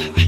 I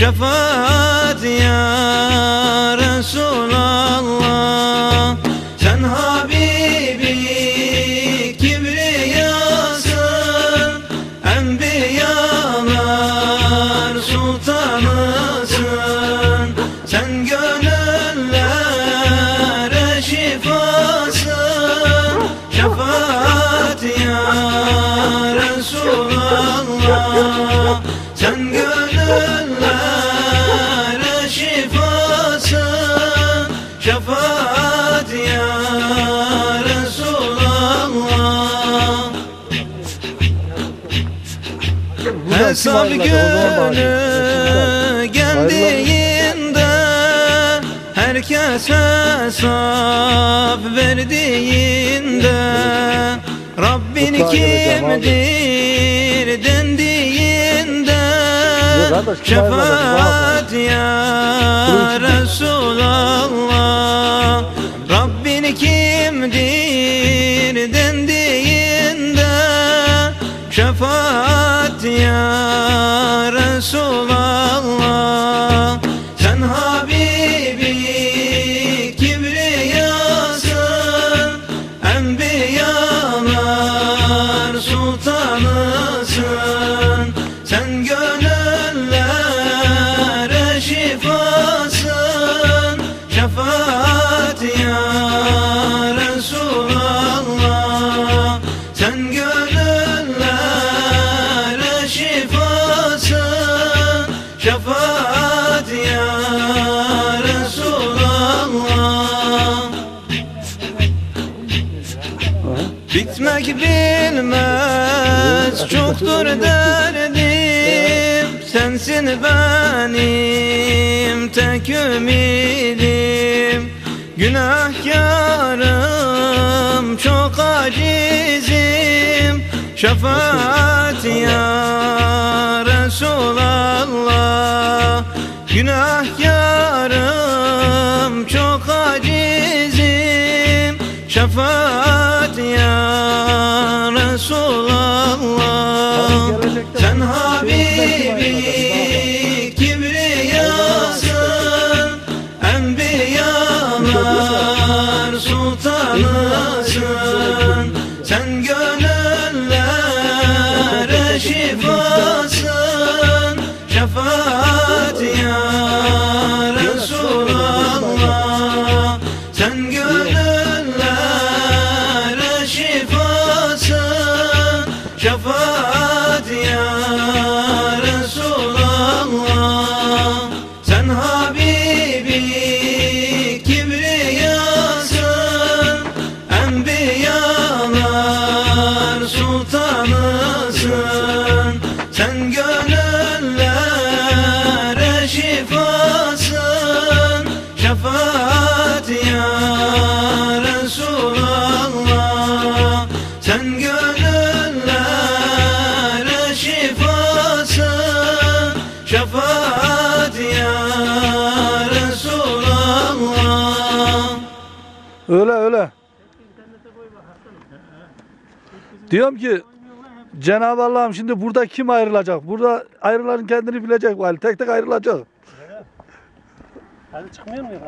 Javan Masal günü geldiğinde Herkes hesap verdiğinde Rabbin kimdir dendiğinde Şefaat ya Resulallah. Rabbin kimdir dendiğinde Şefaat anlat ya Resulallah Sen hala bitmez Çoktur derdim. Sensin benim tek ümidim. Günahkarım çok acizim. Şefaat ya Resulallah. Günahkarım çok acizim şefaat ya Resulallah. Sen Habibi. Öyle öyle. Diyorum ki Cenab-ı Allah'ım şimdi burada kim ayrılacak? Burada ayrılan kendini bilecek vali. Tek tek ayrılacak. Hadi çıkmıyor muyum?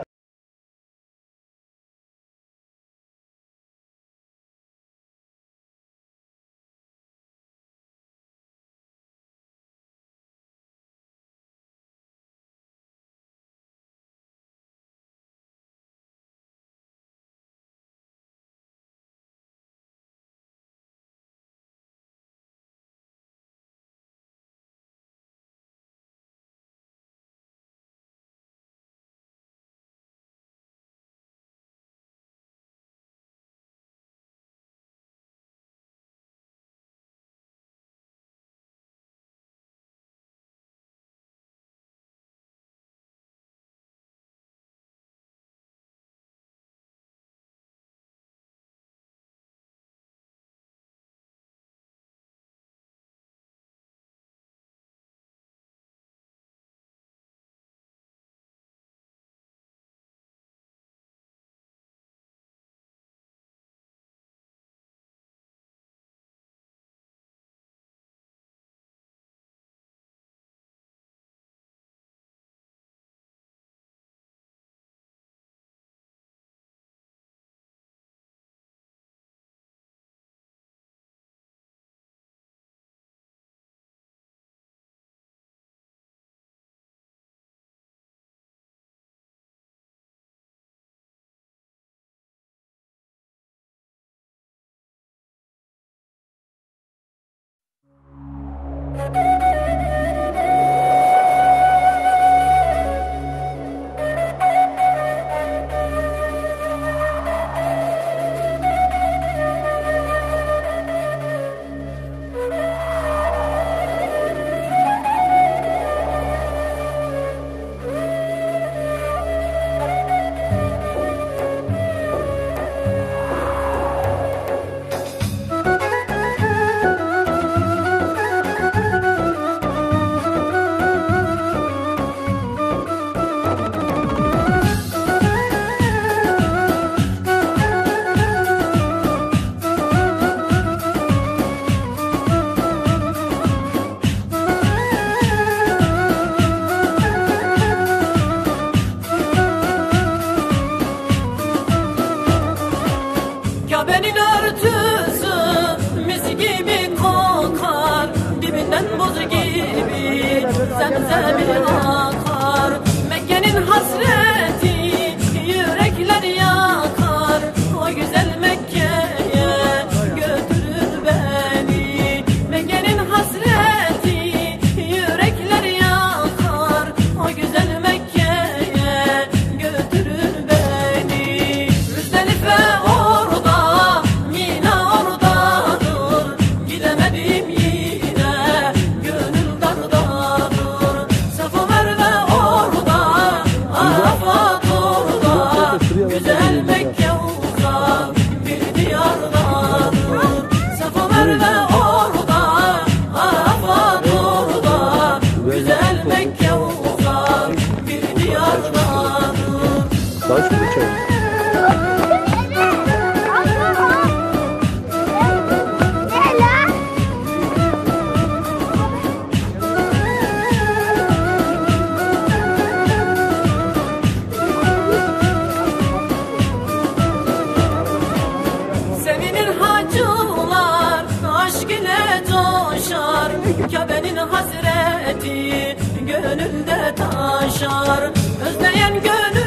Kabe'nin hasreti gönülde taşar. Özleyen gönül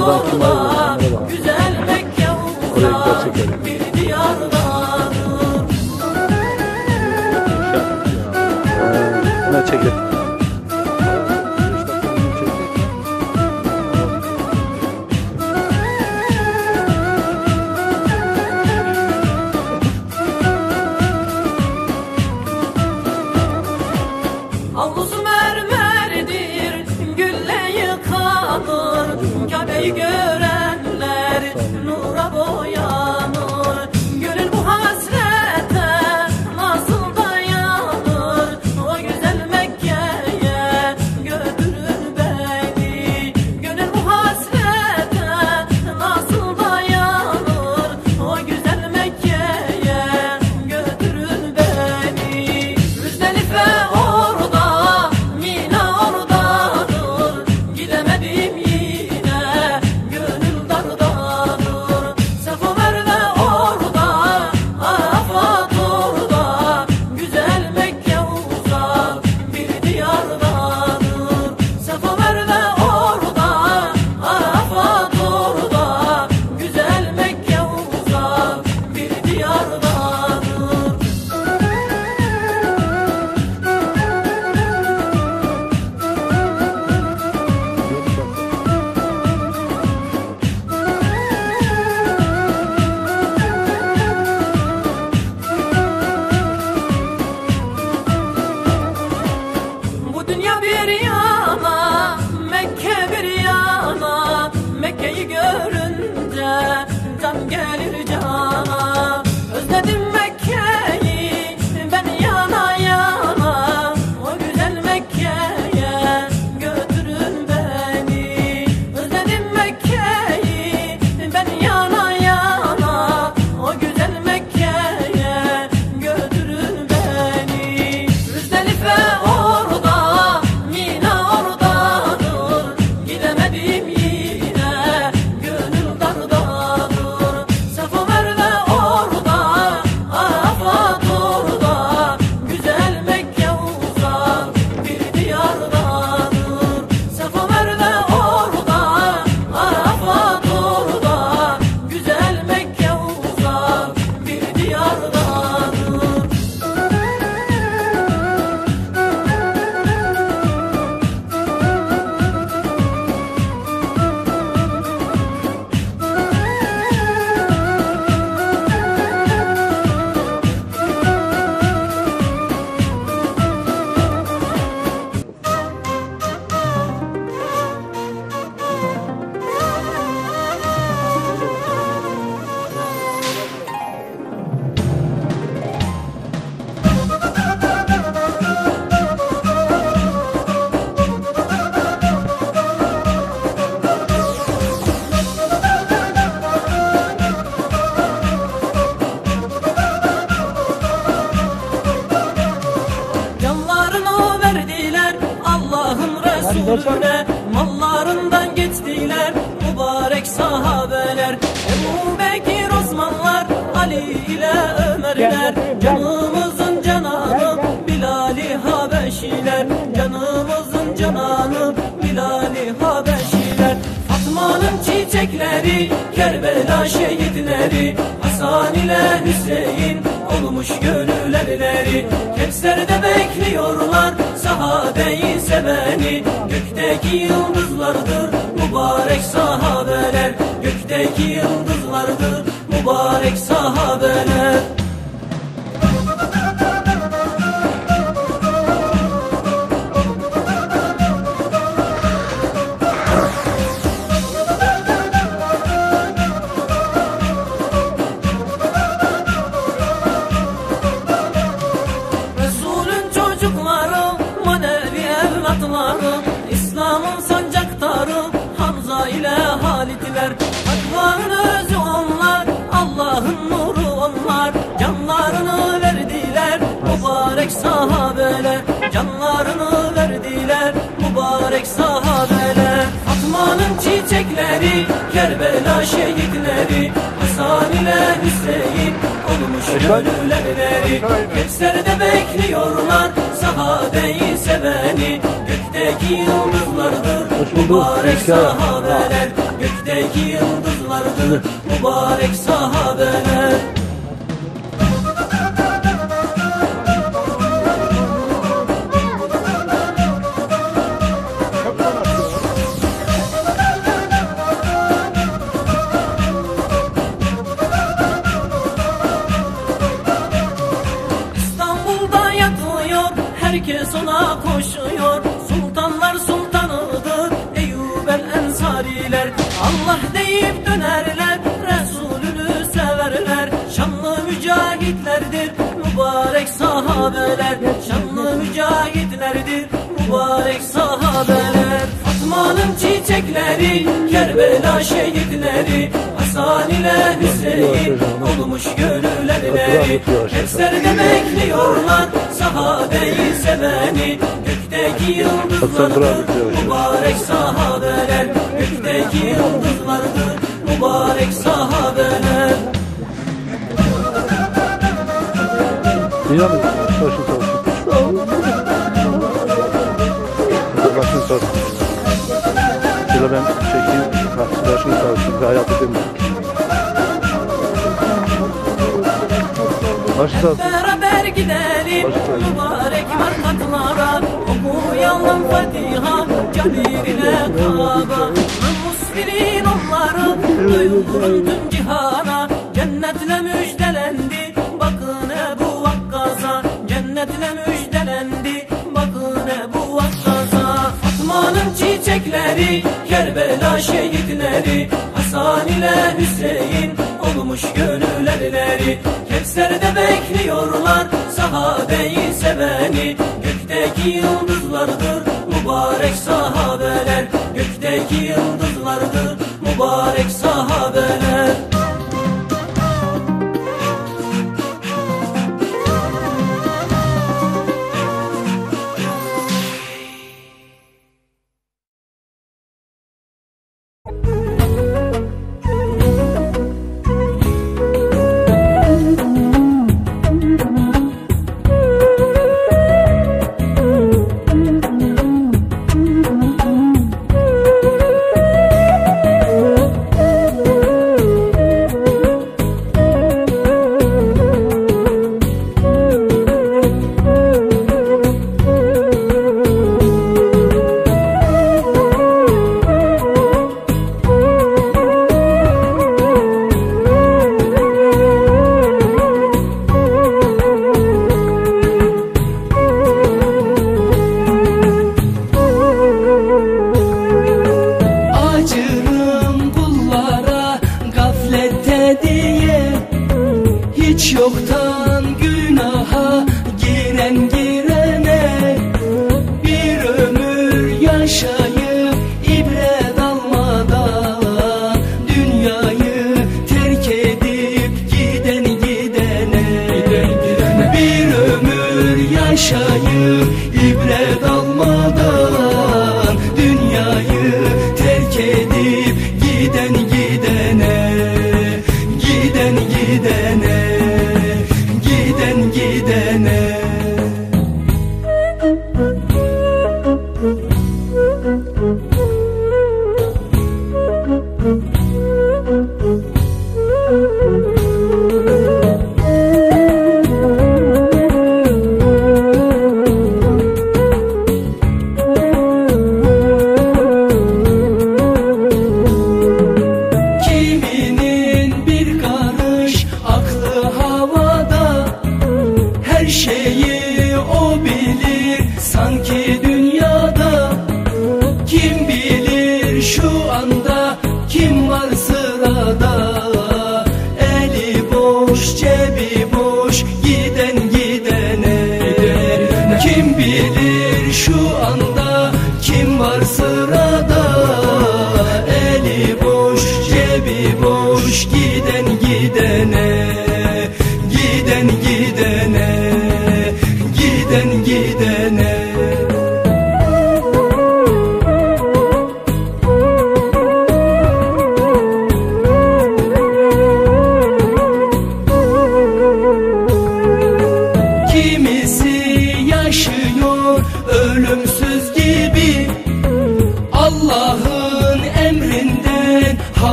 Buradan kim var? Güzel Mekke Oraya gider çekelim. Bir yana, Mekke bir yana Mekke'yi görünce can gelir Resulüne Mallarından geçtiler Mübarek sahabeler. Ebu Bekir Osmanlar Ali ile Ömerler. Canımızın cananı Bilal-i Habeşiler. Canımızın cananı Bilal-i Habeşiler. Fatma'nın çiçekleri Kerbela şehitleri. Hasan ile Hüseyin olmuş gönülleri Kevser'de bekliyorlar sahabeyi seveni. Gökteki yıldızlardır mübarek sahabeler. Gökteki yıldızlardır mübarek sahabeler Çiçekleri, Kerbela şehitleri Hasan ile Hüseyin olmuş gönülleri Kevser'de bekliyorlar sahabeyi seveni. Gökteki yıldızlardır mübarek sahabeler. Gökteki yıldızlardır mübarek sahabeler Allah deyip dönerler Resulünü severler. Şanlı mücahitlerdir mübarek sahabeler. Şanlı mücahitlerdir mübarek sahabeler. Fatma'nın çiçekleri Kerbela şehitleri Hasan ile Hüseyin olmuş gönülleri Kevser'de bekliyorlar sahabeyi seveni. Gökteki yıldızlardır mübarek sahabeler gökteki yıldızlardır mübarek sahabeler. Başın sağ olsun. Başın sağ olsun. Şöyle ben çekeyim. Başın sağ olsun. Hayatı demiş. Başın sağ olsun. Mübarek. Alanya'nın Fatiha Cabirine Kaaba. Ve musbirin onları Duyuldun tüm cihana. Cennetle müjdelendi Bakın Ebu Vakkas'a Cennetle müjdelendi Bakın Ebu Vakkas'a Fatma'nın çiçekleri Kerbela şehitleri. Hasan ile Hüseyin Olmuş gönülleri Mahşerde bekliyorlar sahabeyi seveni Gökteki yıldızlardır mübarek sahabeler. Gökteki yıldızlardır mübarek sahabeler. yaşayıp ibret almadan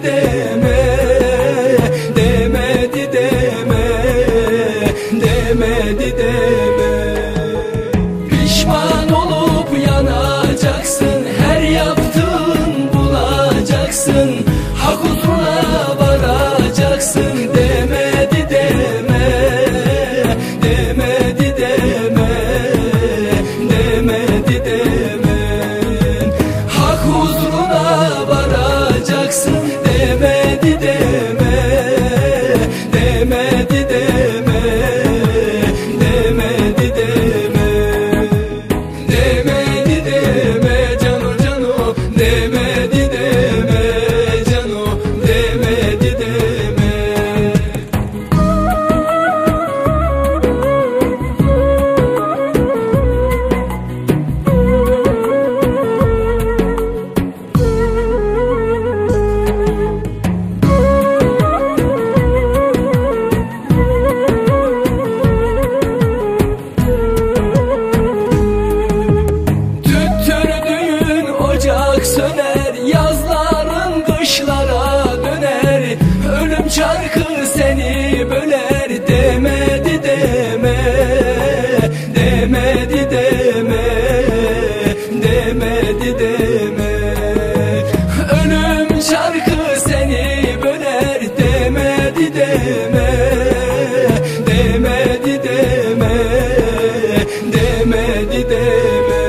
day. dedi deme.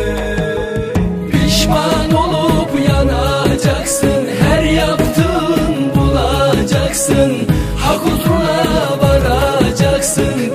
Pişman olup yanacaksın Her yaptığın bulacaksın. Hak huzuruna varacaksın.